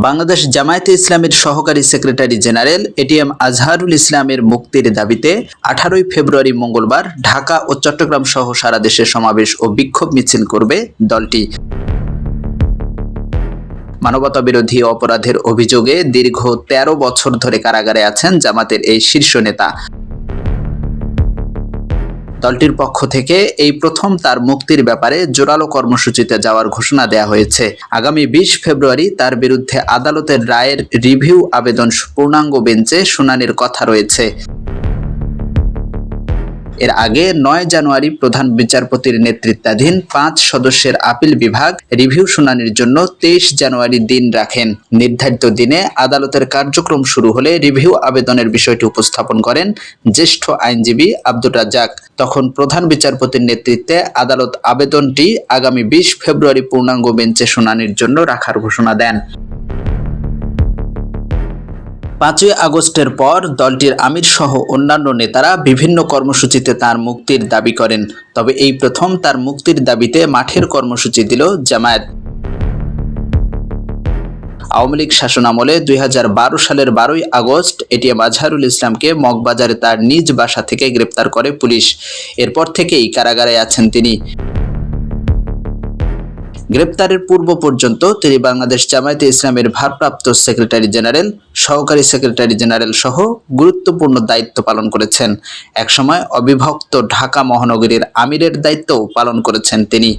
বাংলাদেশ জামায়াতে ইসলামের সহকারী secretary general ATM Azharul ইসলামের মুক্তির দাবিতে আঠারোই ফেব্রুয়ারি মঙ্গলবার ঢাকা ও চট্টগ্রাম সহ সারা দেশে সমাবেশ ও বিক্ষোভ মিছিল করবে দলটি। মানবতা বিরোধী অপরাধের অভিযোগে দীর্ঘ ১৩ বছর ধরে কারাগারে আছেন জামাতের এই শীর্ষ নেতা। দলটির পক্ষ থেকে এই প্রথম তার মুক্তির ব্যাপারে জোরালো কর্মসূচিতে যাওয়ার ঘোষণা দেয়া হয়েছে। আগামী বিশ ফেব্রুয়ারি তার বিরুদ্ধে আদালতের রায়ের রিভিউ আবেদন পূর্ণাঙ্গ বেঞ্চে শুনানির কথা রয়েছে। এর আগে নয় জানুয়ারি প্রধান বিচারপতির নেতৃত্বাধীন পাঁচ সদস্যের আপিল বিভাগ রিভিউ শুনানির জন্য তেইশ জানুয়ারি দিন রাখেন। নির্ধারিত দিনে আদালতের কার্যক্রম শুরু হলে রিভিউ আবেদনের বিষয়টি উপস্থাপন করেন জ্যেষ্ঠ আইনজীবী আব্দুর রাজ্জাক। তখন প্রধান বিচারপতির নেতৃত্বে আদালত আবেদনটি আগামী বিশ ফেব্রুয়ারি পূর্ণাঙ্গ বেঞ্চে শুনানির জন্য রাখার ঘোষণা দেন। পাঁচই আগস্টের পর দলটির আমির সহ অন্যান্য নেতারা বিভিন্ন কর্মসূচিতে তার মুক্তির দাবি করেন। তবে এই প্রথম তার মুক্তির দাবিতে মাঠের কর্মসূচি দিল জামায়াত। আওয়ামী লীগ শাসনামলে দুই হাজার বারো সালের বারোই আগস্ট এটিএম আজহারুল ইসলামকে মগবাজারে তার নিজ বাসা থেকে গ্রেপ্তার করে পুলিশ। এরপর থেকেই কারাগারে আছেন তিনি। গ্রেপ্তারের পূর্ব পর্যন্ত তিনি বাংলাদেশ জামায়াতে ইসলামের ভারপ্রাপ্ত সেক্রেটারি জেনারেল, সহকারী সেক্রেটারি জেনারেল সহ গুরুত্বপূর্ণ দায়িত্ব পালন করেছেন। একসময় অবিভক্ত ঢাকা মহানগরীর আমিরের দায়িত্বও পালন করেছেন তিনি।